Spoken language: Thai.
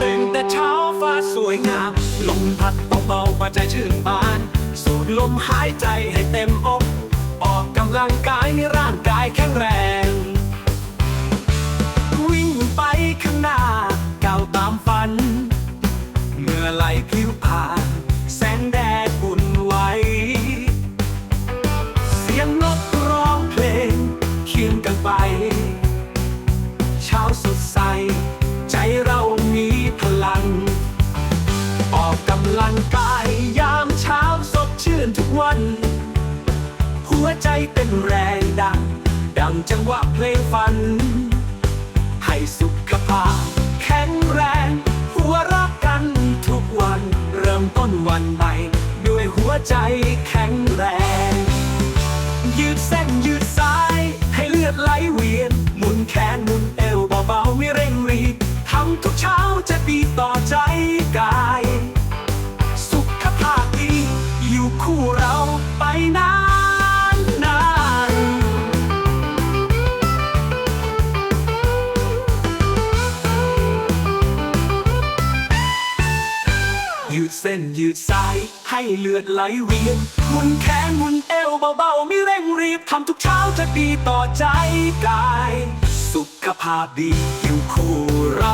ตื่นแต่เช้าฟ้าสวยงาม ลมพัดเบาๆมาใจชื่นบาน สูดลมหายใจให้เต็มอก ออกกำลังกายให้ร่างกายแข็งแรง สียงนกร้องเพลงเคียงกันไป เช้าสดใส ใจเรามีพลัง ออกกำลังกายยามเช้าสดชื่นทุกวัน หัวใจเต้นแรงดัง ดังจังหวะเพลงฝัน ให้สุขภาพแข็งแรง หัวรักกันทุกวัน เริ่มต้นวันใหม่ ด้วยหัวใจแคู่เราไปนานนานยืดเส้นยืดสายให้เลือดไหลเวียนหมุนแขนหมุนเอวเบาๆไม่เร่งรีบทำทุกเช้าจะดีต่อใจกาย สุขภาพดีอยู่คู่เรา